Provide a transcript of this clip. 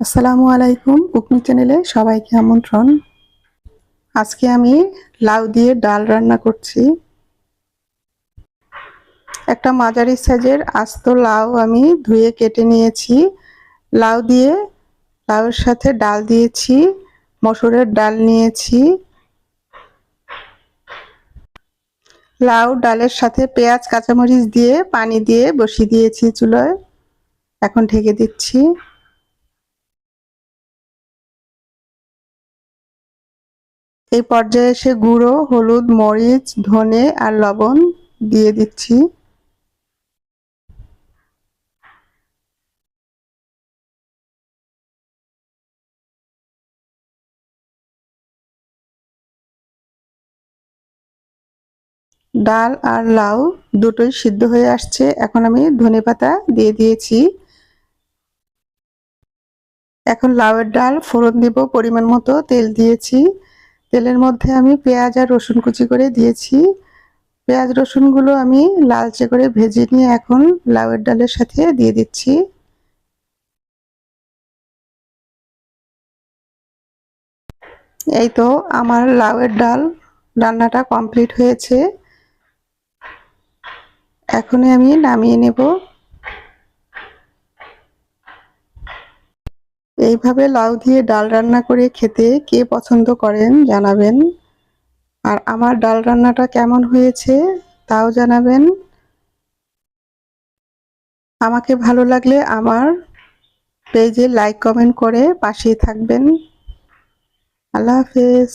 আসসালামু আলাইকুম কুকিং চ্যানেলে সবাইকে আমন্ত্রণ। আজকে আমি লাউ দিয়ে ডাল রান্না করছি। একটা মাঝারি সাইজের আস্ত লাউ আমি ধুয়ে কেটে নিয়েছি। লাউ দিয়ে লাউয়ের সাথে ডাল দিয়েছি, মসুরের ডাল নিয়েছি। লাউ ডালের সাথে পেঁয়াজ, কাঁচামরিচ দিয়ে পানি দিয়ে বসিয়ে দিয়েছি চুলোয়। এখন ঢেকে দিচ্ছি। এই পর্যায়ে এসে গুঁড়ো, হলুদ, মরিচ, ধনে আর লবণ দিয়ে দিচ্ছি। ডাল আর লাউ দুটোই সিদ্ধ হয়ে আসছে। এখন আমি ধনে পাতা দিয়ে দিয়েছি। এখন লাউয়ের ডাল ফোড়ন দিব পরিমাণ মতো তেল দিয়েছি। তেলের মধ্যে আমি পেঁয়াজ আর রসুন কুচি করে দিয়েছি। পেঁয়াজ, রসুনগুলো আমি লালচে করে ভেজে নিয়ে এখন লাউয়ের ডালের সাথে দিয়ে দিচ্ছি। এই তো আমার লাউয়ের ডাল রান্নাটা কমপ্লিট হয়েছে। এখনই আমি নামিয়ে নেব। এইভাবে লাউ দিয়ে ডাল রান্না করে খেতে কে পছন্দ করেন জানাবেন। আর আমার ডাল রান্নাটা কেমন হয়েছে তাও জানাবেন। আমাকে ভালো লাগলে আমার পেজে লাইক, কমেন্ট করে পাশেই থাকবেন। আল্লাহ হাফেজ।